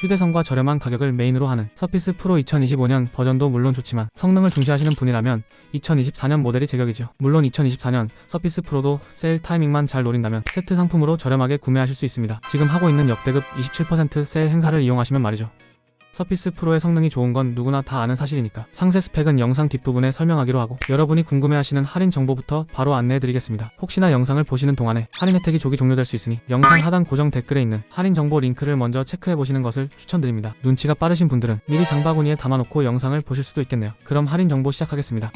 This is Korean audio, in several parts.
휴대성과 저렴한 가격을 메인으로 하는 서피스 프로 2025년 버전도 물론 좋지만 성능을 중시하시는 분이라면 2024년 모델이 제격이죠. 물론 2024년 서피스 프로도 세일 타이밍만 잘 노린다면 세트 상품으로 저렴하게 구매하실 수 있습니다. 지금 하고 있는 역대급 27% 세일 행사를 이용하시면 말이죠. 서피스 프로의 성능이 좋은 건 누구나 다 아는 사실이니까 상세 스펙은 영상 뒷부분에 설명하기로 하고 여러분이 궁금해하시는 할인 정보부터 바로 안내해드리겠습니다. 혹시나 영상을 보시는 동안에 할인 혜택이 조기 종료될 수 있으니 영상 하단 고정 댓글에 있는 할인 정보 링크를 먼저 체크해보시는 것을 추천드립니다. 눈치가 빠르신 분들은 미리 장바구니에 담아놓고 영상을 보실 수도 있겠네요. 그럼 할인 정보 시작하겠습니다.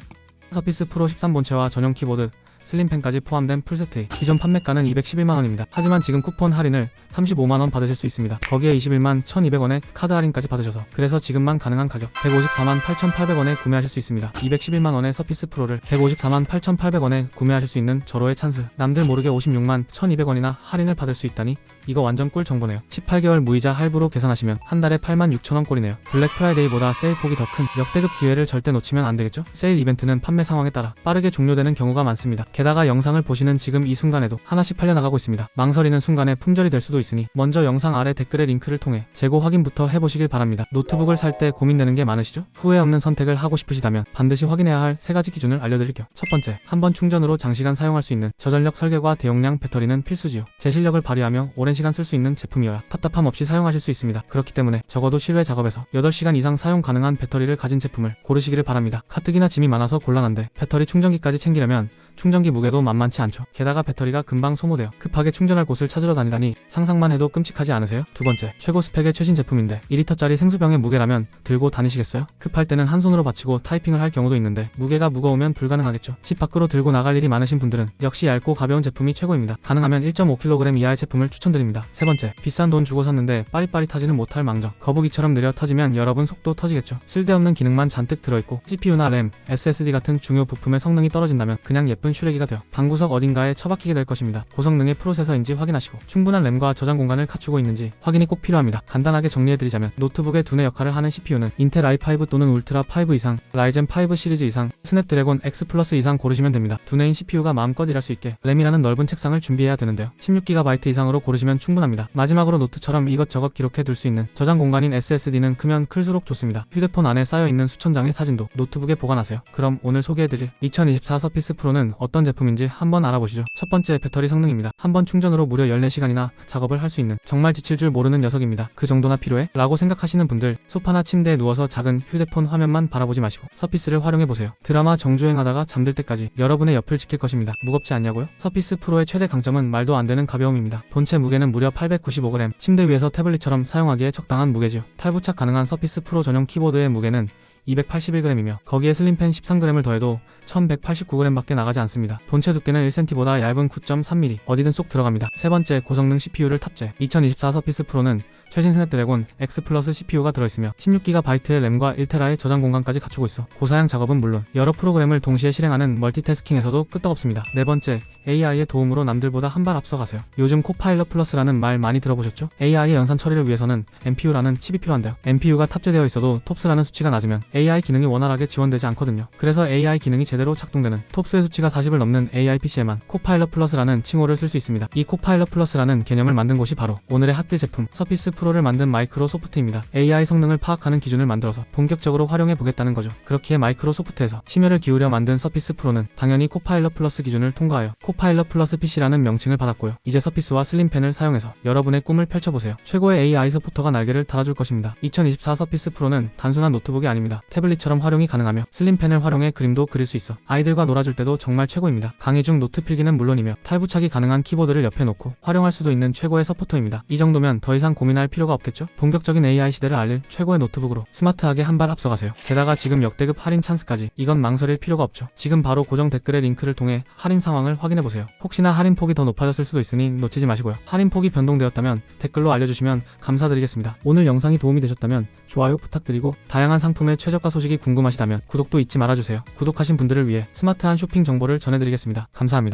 서피스 프로 13 본체와 전용 키보드, 슬림펜까지 포함된 풀세트에 기존 판매가는 211만원입니다. 하지만 지금 쿠폰 할인을 35만원 받으실 수 있습니다. 거기에 21만 1200원의 카드 할인까지 받으셔서 그래서 지금만 가능한 가격 154만 8800원에 구매하실 수 있습니다. 211만원의 서피스 프로를 154만 8800원에 구매하실 수 있는 절호의 찬스 남들 모르게 56만 1200원이나 할인을 받을 수 있다니 이거 완전 꿀 정보네요. 18개월 무이자 할부로 계산하시면 한 달에 8만 6천원 꼴이네요. 블랙 프라이데이보다 세일 폭이 더 큰 역대급 기회를 절대 놓치면 안 되겠죠? 세일 이벤트는 판매 상황에 따라 빠르게 종료되는 경우가 많습니다. 게다가 영상을 보시는 지금 이 순간에도 하나씩 팔려나가고 있습니다. 망설이는 순간에 품절이 될 수도 있으니 먼저 영상 아래 댓글의 링크를 통해 재고 확인부터 해보시길 바랍니다. 노트북을 살 때 고민되는 게 많으시죠? 후회 없는 선택을 하고 싶으시다면 반드시 확인해야 할 세 가지 기준을 알려드릴게요. 첫 번째, 한 번 충전으로 장시간 사용할 수 있는 저전력 설계과 대용량 배터리는 필수지요. 제 실력을 발휘하며 오랜 시간 쓸 수 있는 제품이어야 답답함 없이 사용하실 수 있습니다. 그렇기 때문에 적어도 실외 작업에서 8시간 이상 사용 가능한 배터리를 가진 제품을 고르시기를 바랍니다. 가뜩이나 짐이 많아서 곤란한데 배터리 충전기까지 챙기려면 충전기 무게도 만만치 않죠. 게다가 배터리가 금방 소모되어 급하게 충전할 곳을 찾으러 다니다니 상상만 해도 끔찍하지 않으세요? 두 번째, 최고 스펙의 최신 제품인데 2리터짜리 생수병의 무게라면 들고 다니시겠어요? 급할 때는 한 손으로 받치고 타이핑을 할 경우도 있는데 무게가 무거우면 불가능하겠죠. 집 밖으로 들고 나갈 일이 많으신 분들은 역시 얇고 가벼운 제품이 최고입니다. 가능하면 1.5kg 이하의 제품을 추천드립니다. 세 번째, 비싼 돈 주고 샀는데 빠릿빠릿하지는 못할 망정. 거북이처럼 느려 터지면 여러분 속도 터지겠죠. 쓸데없는 기능만 잔뜩 들어있고 CPU나 램, SSD 같은 중요 부품의 성능이 떨어진다면 그냥 예쁜 슈레기가 되어 방구석 어딘가에 처박히게 될 것입니다. 고성능의 프로세서인지 확인하시고 충분한 램과 저장 공간을 갖추고 있는지 확인이 꼭 필요합니다. 간단하게 정리해드리자면 노트북의 두뇌 역할을 하는 CPU는 인텔 i5 또는 울트라 5 이상, 라이젠 5 시리즈 이상, 스냅드래곤 X 플러스 이상 고르시면 됩니다. 두뇌인 CPU가 마음껏 일할 수 있게 램이라는 넓은 책상을 준비해야 되는데요. 16GB 이상으로 고르시면 충분합니다. 마지막으로 노트처럼 이것저것 기록해둘 수 있는 저장 공간인 SSD는 크면 클수록 좋습니다. 휴대폰 안에 쌓여있는 수천 장의 사진도 노트북에 보관하세요. 그럼 오늘 소개해드릴 2024 서피스 프로는 어떤 제품인지 한번 알아보시죠. 첫 번째 배터리 성능입니다. 한 번 충전으로 무려 14시간이나 작업을 할 수 있는 정말 지칠 줄 모르는 녀석입니다. 그 정도나 필요해? 라고 생각하시는 분들 소파나 침대에 누워서 작은 휴대폰 화면만 바라보지 마시고 서피스를 활용해보세요. 드라마 정주행하다가 잠들 때까지 여러분의 옆을 지킬 것입니다. 무겁지 않냐고요? 서피스 프로의 최대 강점은 말도 안 되는 가벼움입니다. 본체 무게는 무려 895g, 침대 위에서 태블릿처럼 사용하기에 적당한 무게지요. 탈부착 가능한 서피스 프로 전용 키보드의 무게는 281g이며 거기에 슬림펜 13g을 더해도 1189g밖에 나가지 않습니다. 본체 두께는 1cm보다 얇은 9.3mm 어디든 쏙 들어갑니다. 세 번째 고성능 CPU를 탑재 2024 서피스 프로는 최신 스냅드래곤 X 플러스 CPU가 들어있으며 16GB의 램과 1TB의 저장 공간까지 갖추고 있어 고사양 작업은 물론 여러 프로그램을 동시에 실행하는 멀티태스킹에서도 끄떡없습니다. 네 번째 AI의 도움으로 남들보다 한 발 앞서가세요. 요즘 코파일럿 플러스라는 말 많이 들어보셨죠? AI의 연산 처리를 위해서는 MPU라는 칩이 필요한데요. MPU가 탑재되어 있어도 톱스라는 수치가 낮으면 AI 기능이 원활하게 지원되지 않거든요. 그래서 AI 기능이 제대로 작동되는 톱스의 수치가 40을 넘는 AI PC에만 코파일럿 플러스라는 칭호를 쓸 수 있습니다. 이 코파일럿 플러스라는 개념을 만든 곳이 바로 오늘의 핫딜 제품 서피스 프로를 만든 마이크로소프트입니다. AI 성능을 파악하는 기준을 만들어서 본격적으로 활용해 보겠다는 거죠. 그렇기에 마이크로소프트에서 심혈을 기울여 만든 서피스 프로는 당연히 코파일럿 플러스 기준을 통과하여 코파일럿 플러스 PC라는 명칭을 받았고요. 이제 서피스와 슬림펜을 사용해서 여러분의 꿈을 펼쳐보세요. 최고의 AI 서포터가 날개를 달아줄 것입니다. 2024 서피스 프로는 단순한 노트북이 아닙니다. 태블릿처럼 활용이 가능하며 슬림펜을 활용해 그림도 그릴 수 있어 아이들과 놀아줄 때도 정말 최고입니다. 강의 중 노트 필기는 물론이며 탈부착이 가능한 키보드를 옆에 놓고 활용할 수도 있는 최고의 서포터입니다. 이 정도면 더 이상 고민할 필요가 없겠죠? 본격적인 AI 시대를 알릴 최고의 노트북으로 스마트하게 한 발 앞서가세요. 게다가 지금 역대급 할인 찬스까지 이건 망설일 필요가 없죠. 지금 바로 고정 댓글의 링크를 통해 할인 상황을 확인해보세요. 혹시나 할인 폭이 더 높아졌을 수도 있으니 놓치지 마시고요. 할인 폭이 변동되었다면 댓글로 알려주시면 감사드리겠습니다. 오늘 영상이 도움이 되셨다면 좋아요 부탁드리고 다양한 상품의 최저가 소식이 궁금하시다면 구독도 잊지 말아주세요. 구독하신 분들을 위해 스마트한 쇼핑 정보를 전해드리겠습니다. 감사합니다.